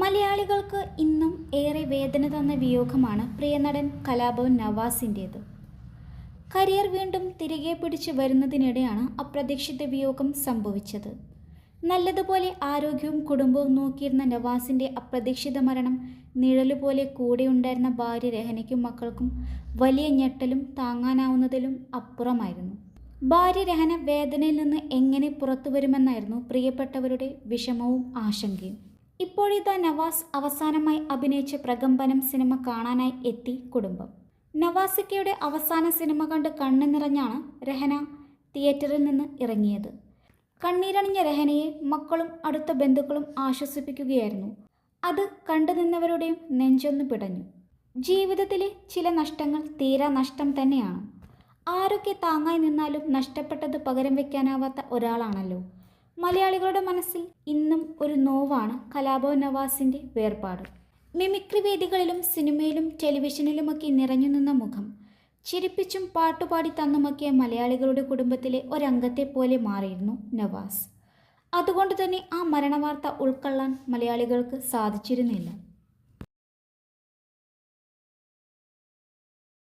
മലയാളികൾക്ക് ഇന്നും ഏറെ വേദന തന്ന വിയോഗമാണ് പ്രിയനടൻ കലാഭവൻ നവാസിന്റേത് കരിയർ വീണ്ടും തിരികെ പിടിച്ചു വരുന്നതിനിടെയാണ് അപ്രതീക്ഷിത വിയോഗം സംഭവിച്ചത്. നല്ലതുപോലെ ആരോഗ്യവും കുടുംബവും നോക്കിയിരുന്ന നവാസിന്റെ അപ്രതീക്ഷിത മരണം നിഴലുപോലെ കൂടെയുണ്ടായിരുന്ന ഭാര്യ രഹനയ്ക്കും മക്കൾക്കും വലിയ ഞെട്ടലും താങ്ങാനാവുന്നതിലും അപ്പുറമായിരുന്നു. ഭാര്യ രഹന വേദനയിൽ നിന്ന് എങ്ങനെ പുറത്തു വരുമെന്നായിരുന്നു പ്രിയപ്പെട്ടവരുടെ വിഷമവും ആശങ്കയും. ഇപ്പോഴിതാ നവാസ് അവസാനമായി അഭിനയിച്ച പ്രകമ്പനം സിനിമ കാണാനായി എത്തി കുടുംബം. നവാസിക്കയുടെ അവസാന സിനിമ കണ്ട് കണ്ണു നിറഞ്ഞാണ് രഹന തിയേറ്ററിൽ നിന്ന് ഇറങ്ങിയത്. കണ്ണീരണിഞ്ഞ രഹനയെ മക്കളും അടുത്ത ബന്ധുക്കളും ആശ്വസിപ്പിക്കുകയായിരുന്നു. അത് കണ്ടു നിന്നവരുടെയും നെഞ്ചൊന്നു പിടഞ്ഞു. ജീവിതത്തിലെ ചില നഷ്ടങ്ങൾ തീരാ നഷ്ടം തന്നെയാണ്. ആരൊക്കെ താങ്ങായി നിന്നാലും നഷ്ടപ്പെട്ടത് പകരം വയ്ക്കാനാവാത്ത ഒരാളാണല്ലോ. മലയാളികളുടെ മനസ്സിൽ ഇന്നും ഒരു നോവാണ് കലാഭവൻ നവാസിന്റെ വേർപാട്. മിമിക്രി വേദികളിലും സിനിമയിലും ടെലിവിഷനിലുമൊക്കെ നിറഞ്ഞു നിന്ന മുഖം ചിരിപ്പിച്ചും പാട്ടുപാടി തന്നുമൊക്കെ മലയാളികളുടെ കുടുംബത്തിലെ ഒരംഗത്തെ പോലെ മാറിയിരുന്നു നവാസ്. അതുകൊണ്ട് തന്നെ ആ മരണവാർത്ത ഉൾക്കൊള്ളാൻ മലയാളികൾക്ക് സാധിച്ചിരുന്നില്ല.